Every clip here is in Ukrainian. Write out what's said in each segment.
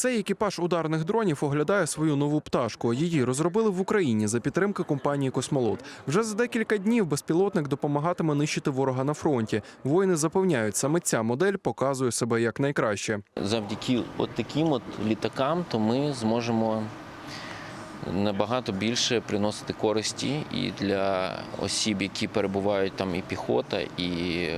Цей екіпаж ударних дронів оглядає свою нову пташку. Її розробили в Україні за підтримки компанії Космолот. Вже за декілька днів безпілотник допомагатиме нищити ворога на фронті. Воїни запевняють, саме ця модель показує себе як найкраще. Завдяки от таким от літакам, то ми зможемо набагато більше приносити користі і для осіб, які перебувають там, і піхота, і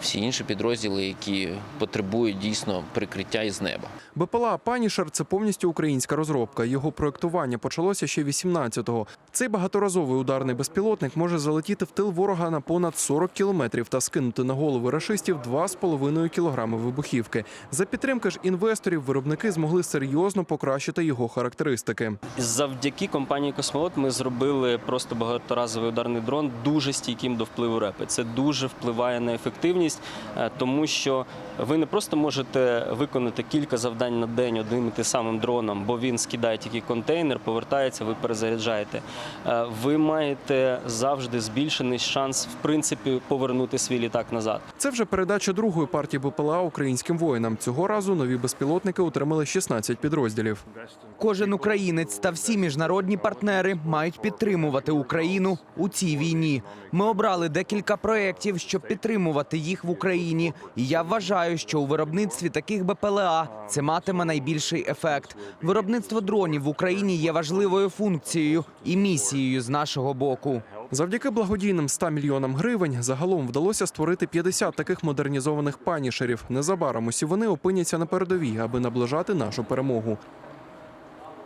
всі інші підрозділи, які потребують дійсно прикриття із неба. БПЛА Панішер це повністю українська розробка. Його проектування почалося ще 18-го. Цей багаторазовий ударний безпілотник може залетіти в тил ворога на понад 40 кілометрів та скинути на голови рашистів 2,5 кілограми вибухівки. За підтримки ж інвесторів виробники змогли серйозно покращити його характеристики. Завдяки компанії Космолот ми зробили просто багаторазовий ударний дрон дуже стійким до впливу репи. Це дуже впливає на ефективність, е, тому що ви не просто можете виконати кілька завдань на день одним і тим самим дроном, бо він скидає тільки контейнер, повертається, ви перезаряджаєте. Е, Ви маєте завжди збільшений шанс, в принципі, повернути свій літак назад. Це вже передача другої партії БПЛА українським воїнам. Цього разу нові безпілотники отримали 16 підрозділів. Кожен українець та всі міжнародні партнери мають підтримувати Україну у цій війні. Ми обрали декілька проєктів, щоб підтримувати їх в Україні. І я вважаю, що у виробництві таких БПЛА це матиме найбільший ефект. Виробництво дронів в Україні є важливою функцією і місією з нашого боку. Завдяки благодійним 100 мільйонам гривень загалом вдалося створити 50 таких модернізованих панішерів. Незабаром усі вони опиняться на передовій, аби наближати нашу перемогу.